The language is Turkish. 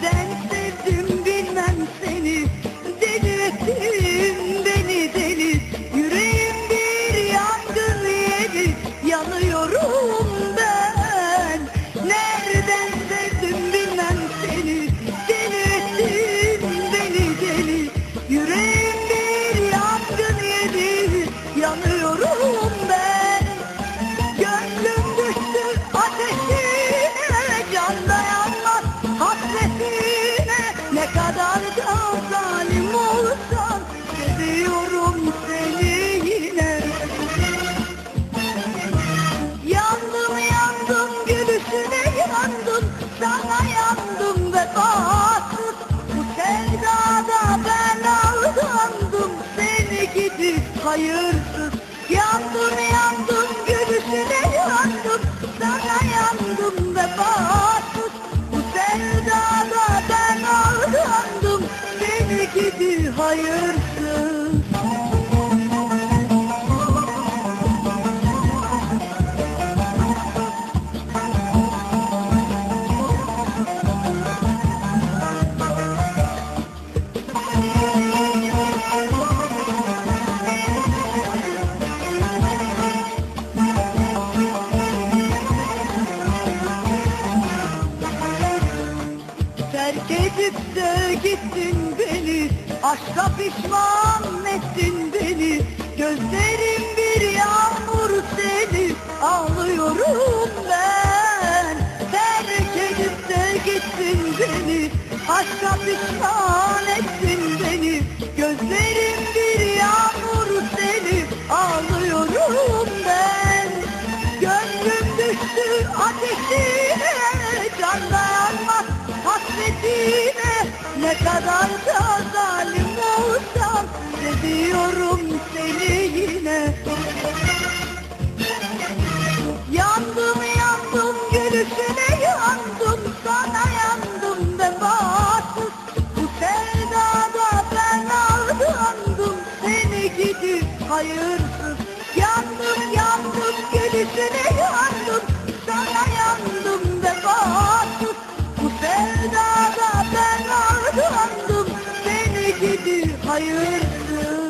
then Zalim olsan seviyorum seni yine. Yandım yandım gülüşüne yandım Sana yandım vefasız Bu sevdada ben aldandım. Seni gidi hayırsız Yandım yandım Terk edip de gittin beni. Aşka pişman ettin beni. Gözlerim bir yağmur seni. Ağlıyorum ben. Terk edip de gittin beni. Aşka pişman ettin beni. Gözlerim bir yağmur seni. Ağlıyorum ben. Gönlüm düştü ateşine. Can dayanmaz hasretine Ne kadar da zalim olsam Seviyorum seni yine. Yandım yandım gülüşüne yandım Sana yandım vefasız. Bu sevdada ben aldandım Seni gidi hayırsız. Yandım yandım hayırdır.